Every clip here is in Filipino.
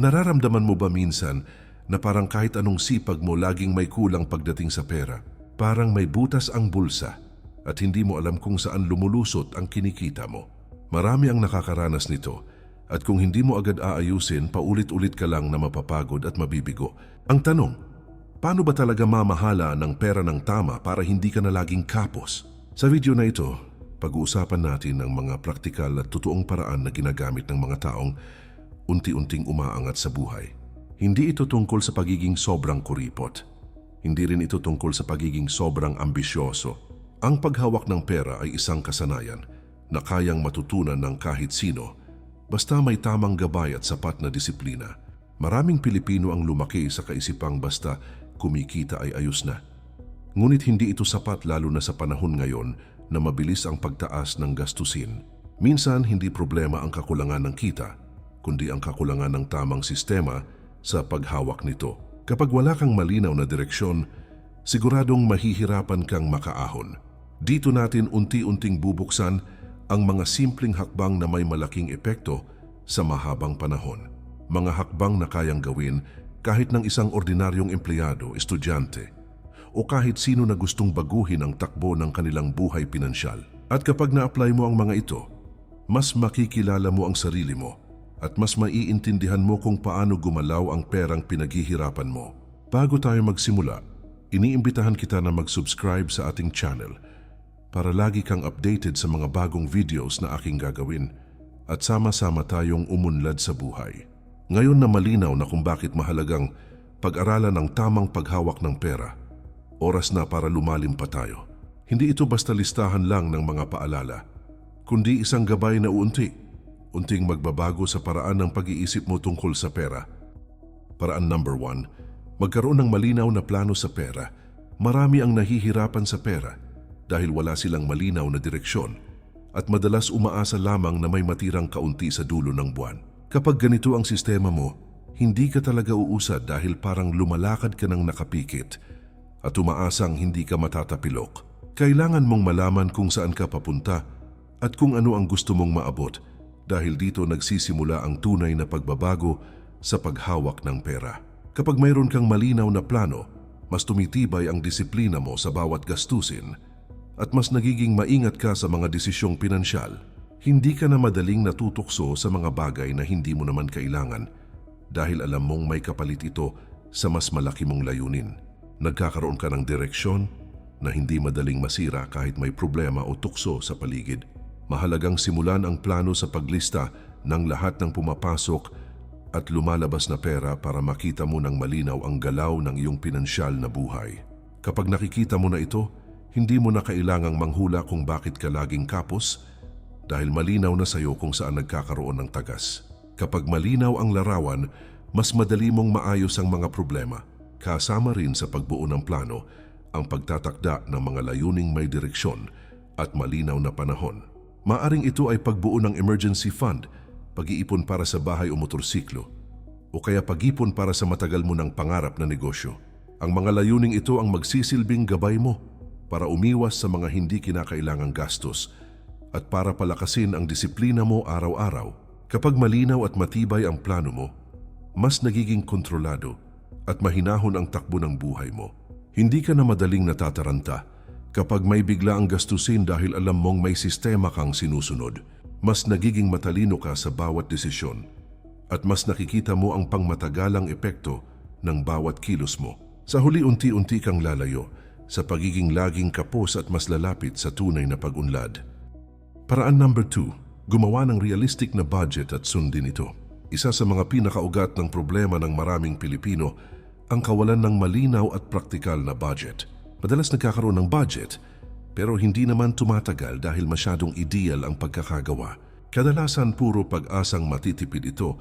Nararamdaman mo ba minsan na parang kahit anong sipag mo laging may kulang pagdating sa pera? Parang may butas ang bulsa at hindi mo alam kung saan lumulusot ang kinikita mo. Marami ang nakakaranas nito at kung hindi mo agad aayusin, paulit-ulit ka lang na mapapagod at mabibigo. Ang tanong, paano ba talaga mamahala ng pera ng tama para hindi ka na laging kapos? Sa video na ito, pag-uusapan natin ang mga praktikal at totoong paraan na ginagamit ng mga taong unti-unting umaangat sa buhay. Hindi ito tungkol sa pagiging sobrang kuripot. Hindi rin ito tungkol sa pagiging sobrang ambisyoso. Ang paghawak ng pera ay isang kasanayan na kayang matutunan ng kahit sino basta may tamang gabay at sapat na disiplina. Maraming Pilipino ang lumaki sa kaisipang basta kumikita ay ayos na. Ngunit hindi ito sapat lalo na sa panahon ngayon na mabilis ang pagtaas ng gastusin. Minsan hindi problema ang kakulangan ng kita, kundi ang kakulangan ng tamang sistema sa paghawak nito. Kapag wala kang malinaw na direksyon, siguradong mahihirapan kang makaahon. Dito natin unti-unting bubuksan ang mga simpleng hakbang na may malaking epekto sa mahabang panahon. Mga hakbang na kayang gawin kahit ng isang ordinaryong empleyado, estudyante, o kahit sino na gustong baguhin ang takbo ng kanilang buhay pinansyal. At kapag na-apply mo ang mga ito, mas makikilala mo ang sarili mo at mas maiintindihan mo kung paano gumalaw ang perang pinaghihirapan mo. Bago tayo magsimula, iniimbitahan kita na mag-subscribe sa ating channel para lagi kang updated sa mga bagong videos na aking gagawin at sama-sama tayong umunlad sa buhay. Ngayon na malinaw na kung bakit mahalagang pag-aralan ang tamang paghawak ng pera, oras na para lumalim pa tayo. Hindi ito basta listahan lang ng mga paalala, kundi isang gabay na unti, unting magbabago sa paraan ng pag-iisip mo tungkol sa pera. Paraan number one, magkaroon ng malinaw na plano sa pera. Marami ang nahihirapan sa pera dahil wala silang malinaw na direksyon at madalas umaasa lamang na may matirang kaunti sa dulo ng buwan. Kapag ganito ang sistema mo, hindi ka talaga uusad dahil parang lumalakad ka ng nakapikit at umaasang hindi ka matatapilok. Kailangan mong malaman kung saan ka papunta at kung ano ang gusto mong maabot dahil dito nagsisimula ang tunay na pagbabago sa paghawak ng pera. Kapag mayroon kang malinaw na plano, mas tumitibay ang disiplina mo sa bawat gastusin at mas nagiging maingat ka sa mga desisyong pinansyal. Hindi ka na madaling natutukso sa mga bagay na hindi mo naman kailangan dahil alam mong may kapalit ito sa mas malaki mong layunin. Nagkakaroon ka ng direksyon na hindi madaling masira kahit may problema o tukso sa paligid. Mahalagang simulan ang plano sa paglista ng lahat ng pumapasok at lumalabas na pera para makita mo ng malinaw ang galaw ng iyong pinansyal na buhay. Kapag nakikita mo na ito, hindi mo na kailangang manghula kung bakit ka laging kapos dahil malinaw na sayo kung saan nagkakaroon ng tagas. Kapag malinaw ang larawan, mas madali mong maayos ang mga problema. Kasama rin sa pagbuo ng plano ang pagtatakda ng mga layuning may direksyon at malinaw na panahon. Maaring ito ay pagbuo ng emergency fund, pag-iipon para sa bahay o motorsiklo, o kaya pag-ipon para sa matagal mo ng pangarap na negosyo. Ang mga layuning ito ang magsisilbing gabay mo para umiwas sa mga hindi kinakailangang gastos at para palakasin ang disiplina mo araw-araw. Kapag malinaw at matibay ang plano mo, mas nagiging kontrolado at mahinahon ang takbo ng buhay mo. Hindi ka na madaling natataranta kapag may bigla ang gastusin dahil alam mong may sistema kang sinusunod. Mas nagiging matalino ka sa bawat desisyon at mas nakikita mo ang pangmatagalang epekto ng bawat kilos mo. Sa huli unti-unti kang lalayo sa pagiging laging kapos at mas lalapit sa tunay na pag-unlad. Paraan number 2, gumawa ng realistic na budget at sundin ito. Isa sa mga pinakaugat ng problema ng maraming Pilipino ang kawalan ng malinaw at praktikal na budget. Madalas nagkakaroon ng budget pero hindi naman tumatagal dahil masyadong ideal ang pagkakagawa. Kadalasan puro pag-asang matitipid ito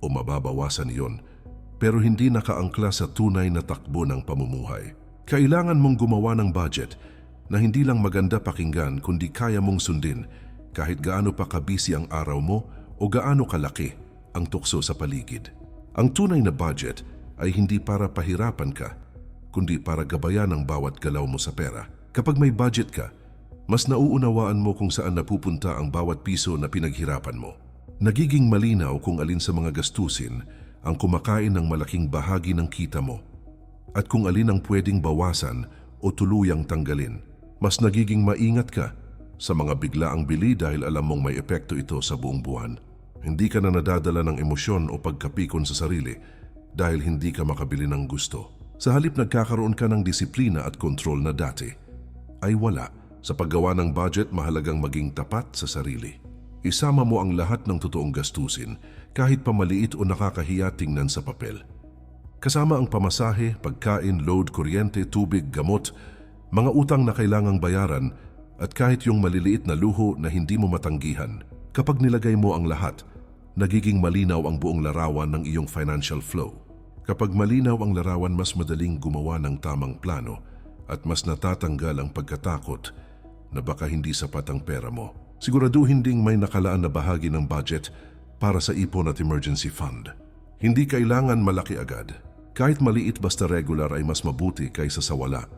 o mababawasan iyon pero hindi nakaangkla sa tunay na takbo ng pamumuhay. Kailangan mong gumawa ng budget na hindi lang maganda pakinggan kundi kaya mong sundin kahit gaano pa kabisi ang araw mo o gaano kalaki ang tukso sa paligid. Ang tunay na budget ay hindi para pahirapan ka, kundi para gabayan ang bawat galaw mo sa pera. Kapag may budget ka, mas nauunawaan mo kung saan napupunta ang bawat piso na pinaghirapan mo. Nagiging malinaw kung alin sa mga gastusin ang kumakain ng malaking bahagi ng kita mo at kung alin ang pwedeng bawasan o tuluyang tanggalin. Mas nagiging maingat ka sa mga biglaang bili dahil alam mong may epekto ito sa buong buwan. Hindi ka na nadadala ng emosyon o pagkapikon sa sarili dahil hindi ka makabili ng gusto. Sa halip nagkakaroon ka ng disiplina at kontrol na dati, ay wala. Sa paggawa ng budget, mahalagang maging tapat sa sarili. Isama mo ang lahat ng totoong gastusin, kahit pamaliit o nakakahiya tingnan sa papel. Kasama ang pamasahe, pagkain, load, kuryente, tubig, gamot, mga utang na kailangang bayaran, at kahit yung maliliit na luho na hindi mo matanggihan. Kapag nilagay mo ang lahat, nagiging malinaw ang buong larawan ng iyong financial flow. Kapag malinaw ang larawan, mas madaling gumawa ng tamang plano at mas natatanggal ang pagkatakot na baka hindi sapat ang pera mo. Siguraduhin ding may nakalaan na bahagi ng budget para sa ipon at emergency fund. Hindi kailangan malaki agad. Kahit maliit basta regular ay mas mabuti kaysa sa wala.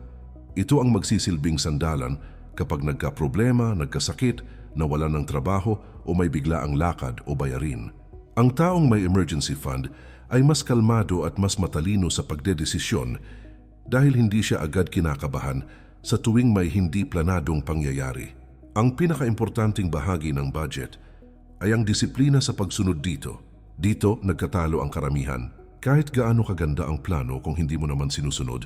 Ito ang magsisilbing sandalan kapag nagka-problema, nagkasakit, nawalan ng trabaho o may biglaang lakad o bayarin. Ang taong may emergency fund ay mas kalmado at mas matalino sa pagdedesisyon dahil hindi siya agad kinakabahan sa tuwing may hindi planadong pangyayari. Ang pinakaimportanting bahagi ng budget ay ang disiplina sa pagsunod dito. Dito nagkatalo ang karamihan. Kahit gaano kaganda ang plano kung hindi mo naman sinusunod,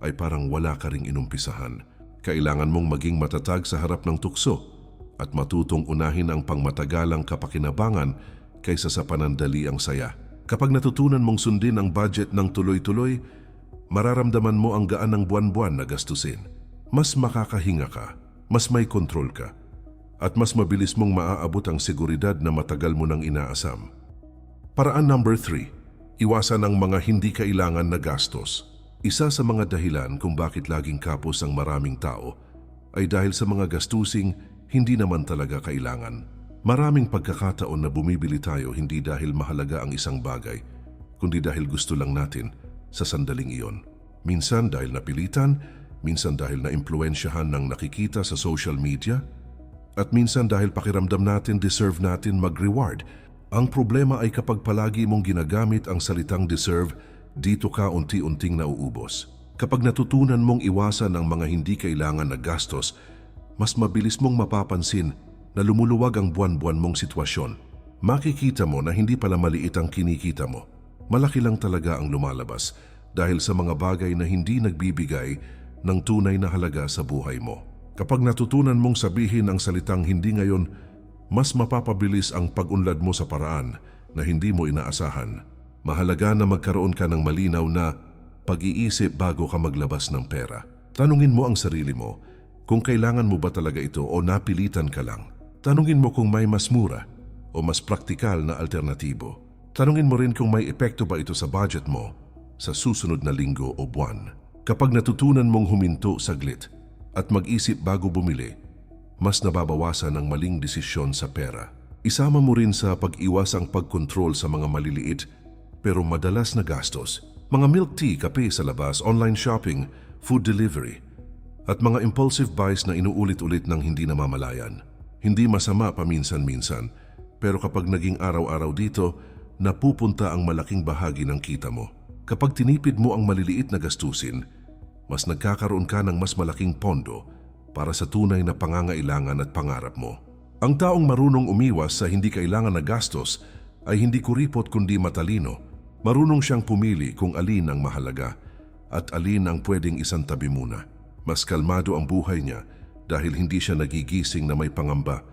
ay parang wala ka ring inumpisahan. Kailangan mong maging matatag sa harap ng tukso at matutong unahin ang pangmatagalang kapakinabangan kaysa sa panandali ang saya. Kapag natutunan mong sundin ang budget ng tuloy-tuloy, mararamdaman mo ang gaan ng buwan-buwan na gastusin. Mas makakahinga ka, mas may kontrol ka, at mas mabilis mong maaabot ang seguridad na matagal mo nang inaasam. Paraan number 3. Iwasan ang mga hindi kailangan na gastos. Isa sa mga dahilan kung bakit laging kapos ang maraming tao ay dahil sa mga gastusing hindi naman talaga kailangan. Maraming pagkakataon na bumibili tayo hindi dahil mahalaga ang isang bagay, kundi dahil gusto lang natin sa sandaling iyon. Minsan dahil napilitan, minsan dahil naimpluensyahan ng nakikita sa social media, at minsan dahil pakiramdam natin deserve natin mag-reward. Ang problema ay kapag palagi mong ginagamit ang salitang deserve, dito ka unti-unting nauubos. Kapag natutunan mong iwasan ang mga hindi kailangan na gastos, mas mabilis mong mapapansin na lumuluwag ang buwan-buwan mong sitwasyon. Makikita mo na hindi pala maliit ang kinikita mo. Malaki lang talaga ang lumalabas dahil sa mga bagay na hindi nagbibigay ng tunay na halaga sa buhay mo. Kapag natutunan mong sabihin ang salitang hindi ngayon, mas mapapabilis ang pag-unlad mo sa paraan na hindi mo inaasahan. Mahalaga na magkaroon ka ng malinaw na pag-iisip bago ka maglabas ng pera. Tanungin mo ang sarili mo kung kailangan mo ba talaga ito o napilitan ka lang. Tanungin mo kung may mas mura o mas praktikal na alternatibo. Tanungin mo rin kung may epekto ba ito sa budget mo sa susunod na linggo o buwan. Kapag natutunan mong huminto saglit at mag-isip bago bumili, mas nababawasan ang maling desisyon sa pera. Isama mo rin sa pag-iwas ang pagkontrol sa mga maliliit pero madalas na gastos. Mga milk tea, kape sa labas, online shopping, food delivery, at mga impulsive buys na inuulit-ulit ng hindi namamalayan. Hindi masama paminsan-minsan, pero kapag naging araw-araw dito, napupunta ang malaking bahagi ng kita mo. Kapag tinipid mo ang maliliit na gastusin, mas nagkakaroon ka ng mas malaking pondo para sa tunay na pangangailangan at pangarap mo. Ang taong marunong umiwas sa hindi kailangan na gastos ay hindi kuripot kundi matalino. Marunong siyang pumili kung alin ang mahalaga at alin ang pwedeng isang tabi muna. Mas kalmado ang buhay niya dahil hindi siya nagigising na may pangamba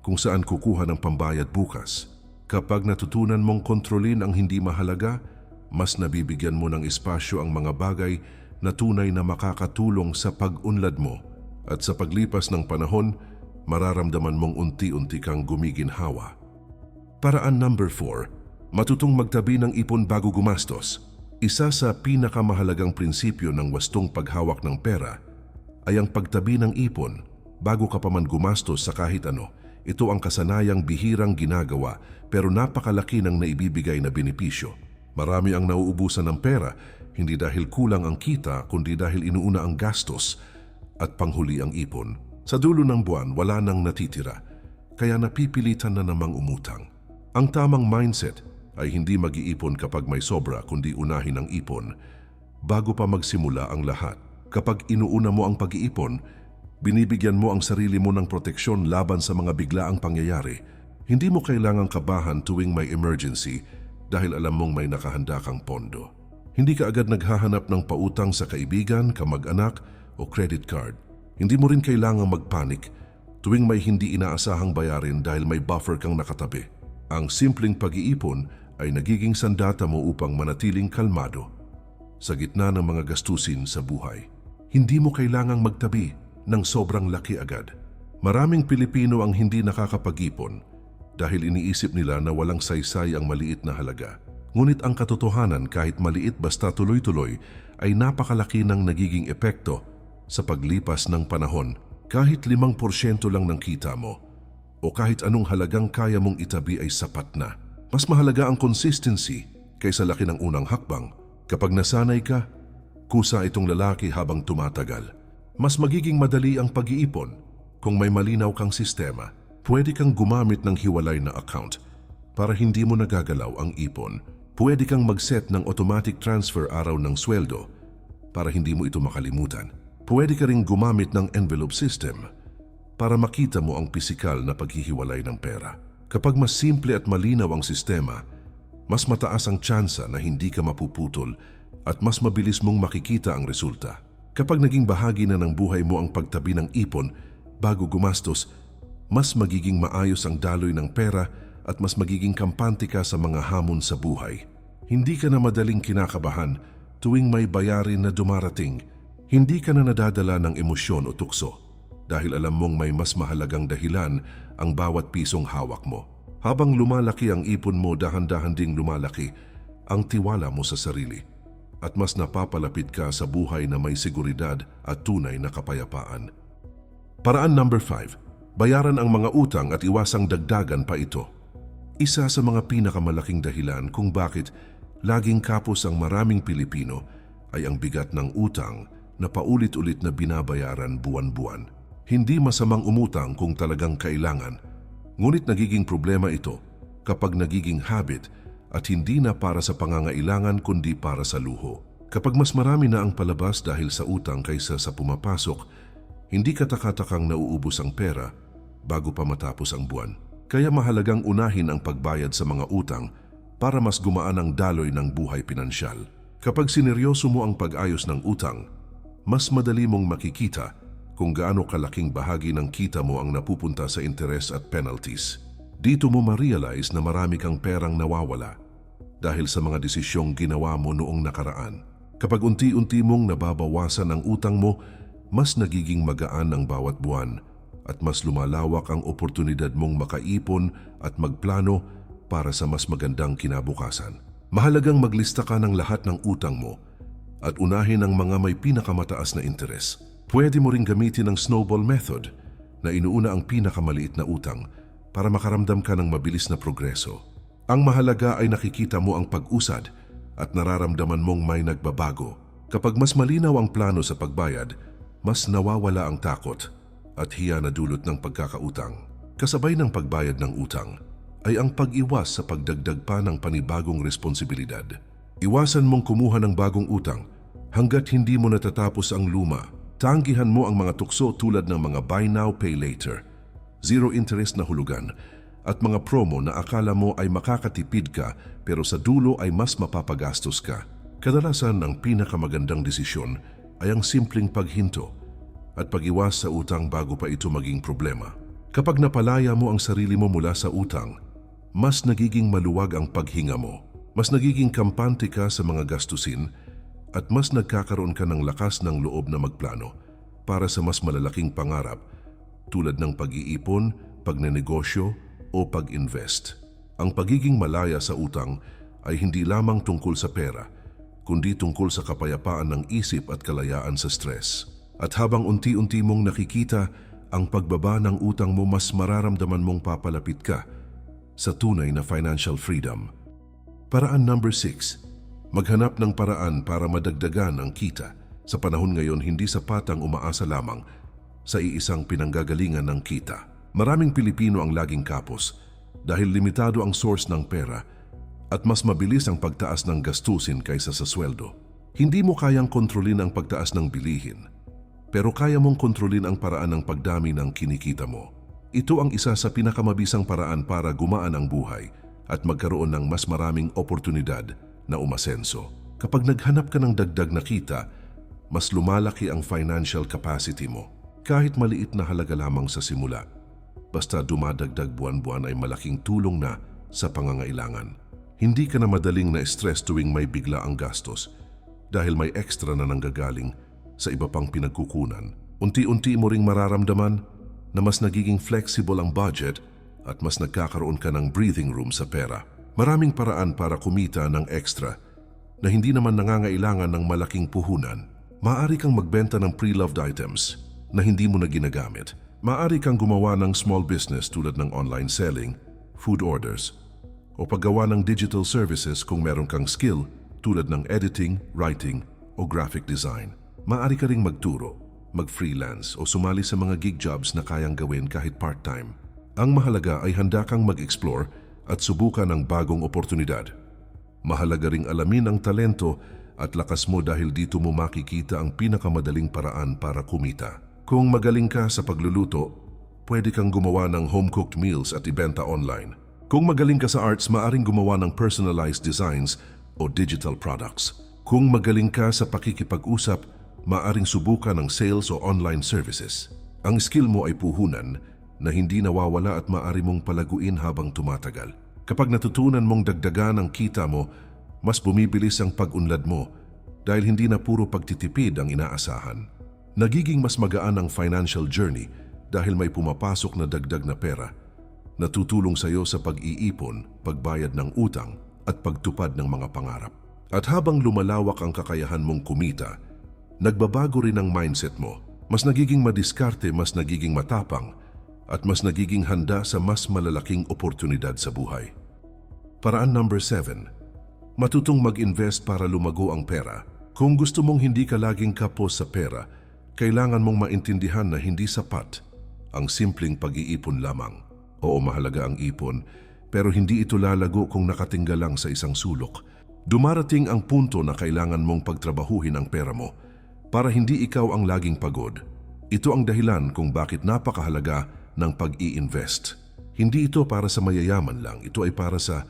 kung saan kukuha ng pambayad bukas. Kapag natutunan mong kontrolin ang hindi mahalaga, mas nabibigyan mo ng espasyo ang mga bagay na tunay na makakatulong sa pag-unlad mo at sa paglipas ng panahon, mararamdaman mong unti-unti kang gumiginhawa. Paraan number 4, matutong magtabi ng ipon bago gumastos. Isa sa pinakamahalagang prinsipyo ng wastong paghawak ng pera ay ang pagtabi ng ipon bago ka pa man gumastos sa kahit ano. Ito ang kasanayang bihirang ginagawa pero napakalaki ng naibibigay na benepisyo. Marami ang nauubusan ng pera hindi dahil kulang ang kita kundi dahil inuuna ang gastos at panghuli ang ipon. Sa dulo ng buwan wala nang natitira kaya napipilitan na namang umutang. Ang tamang mindset ay hindi mag-iipon kapag may sobra kundi unahin ang ipon bago pa magsimula ang lahat. Kapag inuuna mo ang pag-iipon, binibigyan mo ang sarili mo ng proteksyon laban sa mga biglaang pangyayari. Hindi mo kailangang kabahan tuwing may emergency dahil alam mong may nakahanda kang pondo. Hindi ka agad naghahanap ng pautang sa kaibigan, kamag-anak o credit card. Hindi mo rin kailangang magpanik tuwing may hindi inaasahang bayarin dahil may buffer kang nakatabi. Ang simpleng pag-iipon ay nagiging sandata mo upang manatiling kalmado sa gitna ng mga gastusin sa buhay. Hindi mo kailangang magtabi ng sobrang laki agad. Maraming Pilipino ang hindi nakakapag-ipon dahil iniisip nila na walang saysay ang maliit na halaga. Ngunit ang katotohanan kahit maliit basta tuloy-tuloy ay napakalaki ng nagiging epekto sa paglipas ng panahon kahit limang porsyento lang ng kita mo o kahit anong halagang kaya mong itabi ay sapat na. Mas mahalaga ang consistency kaysa laki ng unang hakbang. Kapag nasanay ka, kusa itong lalaki habang tumatagal. Mas magiging madali ang pag-iipon kung may malinaw kang sistema. Pwede kang gumamit ng hiwalay na account para hindi mo nagagalaw ang ipon. Pwede kang mag-set ng automatic transfer araw ng sweldo para hindi mo ito makalimutan. Pwede ka ring gumamit ng envelope system para makita mo ang pisikal na paghihiwalay ng pera. Kapag mas simple at malinaw ang sistema, mas mataas ang tsansa na hindi ka mapuputol at mas mabilis mong makikita ang resulta. Kapag naging bahagi na ng buhay mo ang pagtabi ng ipon bago gumastos, mas magiging maayos ang daloy ng pera at mas magiging kampante ka sa mga hamon sa buhay. Hindi ka na madaling kinakabahan tuwing may bayarin na dumarating. Hindi ka na nadadala ng emosyon o tukso dahil alam mong may mas mahalagang dahilan ang bawat pisong hawak mo. Habang lumalaki ang ipon mo, dahan-dahan ding lumalaki ang tiwala mo sa sarili at mas napapalapit ka sa buhay na may seguridad at tunay na kapayapaan. Paraan number 5. Bayaran ang mga utang at iwasang dagdagan pa ito. Isa sa mga pinakamalaking dahilan kung bakit laging kapos ang maraming Pilipino ay ang bigat ng utang na paulit-ulit na binabayaran buwan-buwan. Hindi masamang umutang kung talagang kailangan, ngunit nagiging problema ito kapag nagiging habit at hindi na para sa pangangailangan kundi para sa luho. Kapag mas marami na ang palabas dahil sa utang kaysa sa pumapasok, hindi katakatakang nauubos ang pera bago pa matapos ang buwan. Kaya mahalagang unahin ang pagbayad sa mga utang para mas gumaan ang daloy ng buhay pinansyal. Kapag sineryoso mo ang pag-ayos ng utang, mas madali mong makikita kung gaano kalaking bahagi ng kita mo ang napupunta sa interes at penalties. Dito mo ma-realize na marami kang perang nawawala dahil sa mga desisyong ginawa mo noong nakaraan. Kapag unti-unti mong nababawasan ang utang mo, mas nagiging magaan ang bawat buwan at mas lumalawak ang oportunidad mong makaipon at magplano para sa mas magandang kinabukasan. Mahalagang maglista ka ng lahat ng utang mo at unahin ang mga may pinakamataas na interes. Pwede mo ring gamitin ang snowball method na inuuna ang pinakamaliit na utang para makaramdam ka ng mabilis na progreso. Ang mahalaga ay nakikita mo ang pag-usad at nararamdaman mong may nagbabago. Kapag mas malinaw ang plano sa pagbayad, mas nawawala ang takot at hiya na dulot ng pagkakautang. Kasabay ng pagbayad ng utang ay ang pag-iwas sa pagdagdag pa ng panibagong responsibilidad. Iwasan mong kumuha ng bagong utang hanggat hindi mo natatapos ang luma Tanggihan mo ang mga tukso tulad ng mga buy now, pay later, zero interest na hulugan, at mga promo na akala mo ay makakatipid ka pero sa dulo ay mas mapapagastos ka. Kadalasan ang pinakamagandang desisyon ay ang simpleng paghinto at pag-iwas sa utang bago pa ito maging problema. Kapag napalaya mo ang sarili mo mula sa utang, mas nagiging maluwag ang paghinga mo. Mas nagiging kampante ka sa mga gastusin at mas nagkakaroon ka ng lakas ng loob na magplano para sa mas malalaking pangarap tulad ng pag-iipon, pagnenegosyo o pag-invest. Ang pagiging malaya sa utang ay hindi lamang tungkol sa pera, kundi tungkol sa kapayapaan ng isip at kalayaan sa stress. At habang unti-unti mong nakikita ang pagbaba ng utang mo, mas mararamdaman mong papalapit ka sa tunay na financial freedom. Paraan number 6 Maghanap ng paraan para madagdagan ang kita. Sa panahon ngayon, hindi sapat ang umaasa lamang sa iisang pinanggagalingan ng kita. Maraming Pilipino ang laging kapos dahil limitado ang source ng pera at mas mabilis ang pagtaas ng gastusin kaysa sa sweldo. Hindi mo kayang kontrolin ang pagtaas ng bilihin, pero kaya mong kontrolin ang paraan ng pagdami ng kinikita mo. Ito ang isa sa pinakamabisang paraan para gumaan ang buhay at magkaroon ng mas maraming oportunidad na umasenso. Kapag naghanap ka ng dagdag na kita, mas lumalaki ang financial capacity mo. Kahit maliit na halaga lamang sa simula. Basta dumadagdag buwan-buwan ay malaking tulong na sa pangangailangan. Hindi ka na madaling na stress tuwing may bigla ang gastos dahil may extra na nanggagaling sa iba pang pinagkukunan. Unti-unti mo ring mararamdaman na mas nagiging flexible ang budget at mas nagkakaroon ka ng breathing room sa pera. Maraming paraan para kumita ng extra na hindi naman nangangailangan ng malaking puhunan. Maaari kang magbenta ng pre-loved items na hindi mo na ginagamit. Maaari kang gumawa ng small business tulad ng online selling, food orders, o paggawa ng digital services kung meron kang skill tulad ng editing, writing, o graphic design. Maaari ka ring magturo, mag-freelance o sumali sa mga gig jobs na kayang gawin kahit part-time. Ang mahalaga ay handa kang mag-explore at subukan ng bagong oportunidad. Mahalaga ring alamin ang talento at lakas mo dahil dito mo makikita ang pinakamadaling paraan para kumita. Kung magaling ka sa pagluluto, pwede kang gumawa ng home-cooked meals at ibenta online. Kung magaling ka sa arts, maaring gumawa ng personalized designs o digital products. Kung magaling ka sa pakikipag-usap, maaring subukan ng sales o online services. Ang skill mo ay puhunan na hindi nawawala at maaari mong palaguin habang tumatagal. Kapag natutunan mong dagdagan ang kita mo, mas bumibilis ang pag-unlad mo dahil hindi na puro pagtitipid ang inaasahan. Nagiging mas magaan ang financial journey dahil may pumapasok na dagdag na pera na tutulong sa iyo sa pag-iipon, pagbayad ng utang at pagtupad ng mga pangarap. At habang lumalawak ang kakayahan mong kumita, nagbabago rin ang mindset mo. Mas nagiging madiskarte, mas nagiging matapang, at mas nagiging handa sa mas malalaking oportunidad sa buhay. Paraan number 7. Matutong mag-invest para lumago ang pera. Kung gusto mong hindi ka laging kapos sa pera, kailangan mong maintindihan na hindi sapat ang simpleng pag-iipon lamang. Oo, mahalaga ang ipon, pero hindi ito lalago kung nakatingga lang sa isang sulok. Dumarating ang punto na kailangan mong pagtrabahuhin ang pera mo para hindi ikaw ang laging pagod. Ito ang dahilan kung bakit napakahalaga ng pag-i-invest. Hindi ito para sa mayayaman lang, ito ay para sa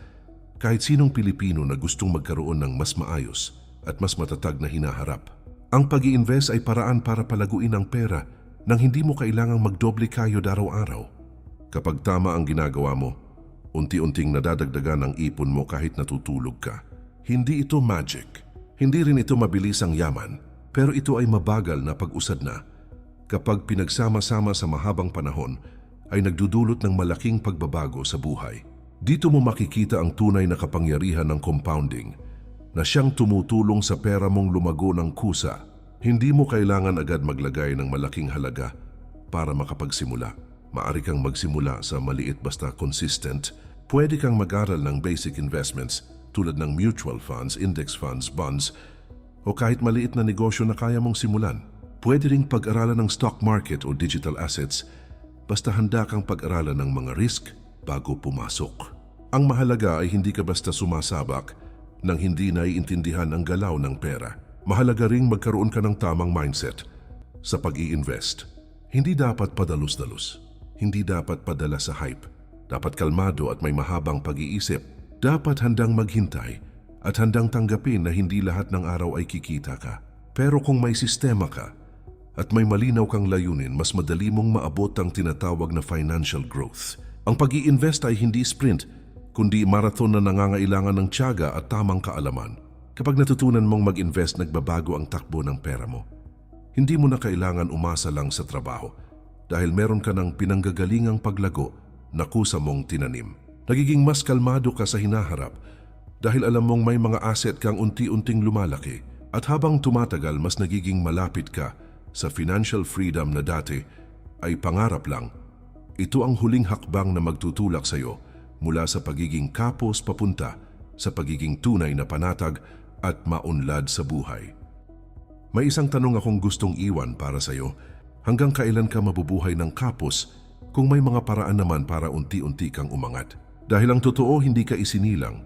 kahit sinong Pilipino na gustong magkaroon ng mas maayos at mas matatag na hinaharap. Ang pag invest ay paraan para palaguin ang pera nang hindi mo kailangang magdoble kayo araw-araw. Kapag tama ang ginagawa mo, unti-unting nadadagdagan ang ipon mo kahit natutulog ka. Hindi ito magic. Hindi rin ito mabilis ang yaman, pero ito ay mabagal na pag-usad na. Kapag pinagsama-sama sa mahabang panahon, ay nagdudulot ng malaking pagbabago sa buhay. Dito mo makikita ang tunay na kapangyarihan ng compounding na siyang tumutulong sa pera mong lumago ng kusa. Hindi mo kailangan agad maglagay ng malaking halaga para makapagsimula. Maari kang magsimula sa maliit basta consistent. Pwede kang mag-aral ng basic investments tulad ng mutual funds, index funds, bonds, o kahit maliit na negosyo na kaya mong simulan. Pwede ring pag-aralan ng stock market o digital assets basta handa kang pag-aralan ng mga risk bago pumasok. Ang mahalaga ay hindi ka basta sumasabak nang hindi naiintindihan ang galaw ng pera. Mahalaga ring magkaroon ka ng tamang mindset sa pag-i-invest. Hindi dapat padalus-dalus. Hindi dapat padala sa hype. Dapat kalmado at may mahabang pag-iisip. Dapat handang maghintay at handang tanggapin na hindi lahat ng araw ay kikita ka. Pero kung may sistema ka at may malinaw kang layunin, mas madali mong maabot ang tinatawag na financial growth. Ang pag invest ay hindi sprint, kundi marathon na nangangailangan ng tiyaga at tamang kaalaman. Kapag natutunan mong mag-invest, nagbabago ang takbo ng pera mo. Hindi mo na kailangan umasa lang sa trabaho dahil meron ka ng pinanggagalingang paglago na kusa mong tinanim. Nagiging mas kalmado ka sa hinaharap dahil alam mong may mga asset kang unti-unting lumalaki at habang tumatagal mas nagiging malapit ka sa financial freedom na dati ay pangarap lang. Ito ang huling hakbang na magtutulak sa iyo mula sa pagiging kapos papunta sa pagiging tunay na panatag at maunlad sa buhay. May isang tanong akong gustong iwan para sa iyo. Hanggang kailan ka mabubuhay ng kapos kung may mga paraan naman para unti-unti kang umangat? Dahil ang totoo hindi ka isinilang,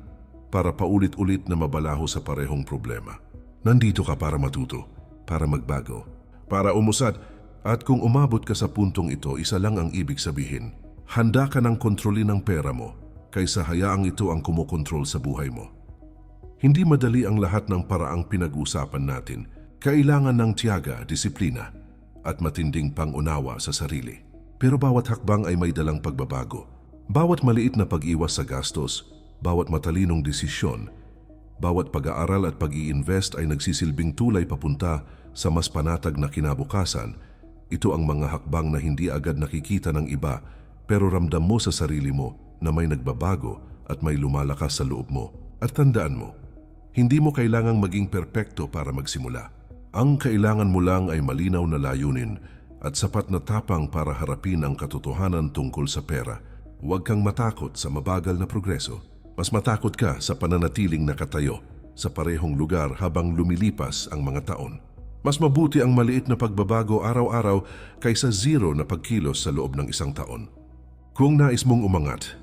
para paulit-ulit na mabalaho sa parehong problema. Nandito ka para matuto, para magbago, para umusad, at kung umabot ka sa puntong ito, isa lang ang ibig sabihin. Handa ka ng kontrolin ang pera mo kaysa hayaang ito ang kumokontrol sa buhay mo. Hindi madali ang lahat ng paraang pinag-usapan natin. Kailangan ng tiyaga, disiplina, at matinding pangunawa sa sarili. Pero bawat hakbang ay may dalang pagbabago. Bawat maliit na pag-iwas sa gastos, bawat matalinong desisyon, bawat pag-aaral at pag-i-invest ay nagsisilbing tulay papunta sa mas panatag na kinabukasan. Ito ang mga hakbang na hindi agad nakikita ng iba pero ramdam mo sa sarili mo na may nagbabago at may lumalakas sa loob mo. At tandaan mo, hindi mo kailangang maging perpekto para magsimula. Ang kailangan mo lang ay malinaw na layunin at sapat na tapang para harapin ang katotohanan tungkol sa pera. Huwag kang matakot sa mabagal na progreso. Mas matakot ka sa pananatiling nakatayo sa parehong lugar habang lumilipas ang mga taon. Mas mabuti ang maliit na pagbabago araw-araw kaysa zero na pagkilos sa loob ng isang taon. Kung nais mong umangat,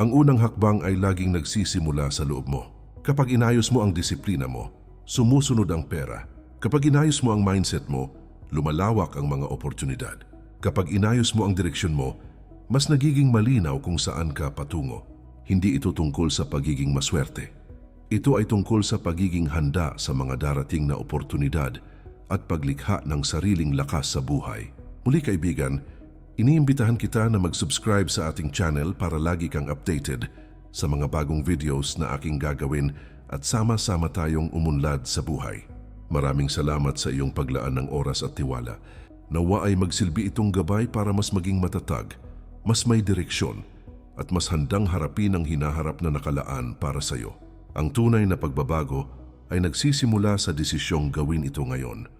ang unang hakbang ay laging nagsisimula sa loob mo. Kapag inayos mo ang disiplina mo, sumusunod ang pera. Kapag inayos mo ang mindset mo, lumalawak ang mga oportunidad. Kapag inayos mo ang direksyon mo, mas nagiging malinaw kung saan ka patungo. Hindi ito tungkol sa pagiging maswerte. Ito ay tungkol sa pagiging handa sa mga darating na oportunidad at paglikha ng sariling lakas sa buhay. Muli kaibigan, iniimbitahan kita na mag-subscribe sa ating channel para lagi kang updated sa mga bagong videos na aking gagawin at sama-sama tayong umunlad sa buhay. Maraming salamat sa iyong paglaan ng oras at tiwala. Nawa ay magsilbi itong gabay para mas maging matatag, mas may direksyon, at mas handang harapin ang hinaharap na nakalaan para sa iyo. Ang tunay na pagbabago ay nagsisimula sa desisyong gawin ito ngayon.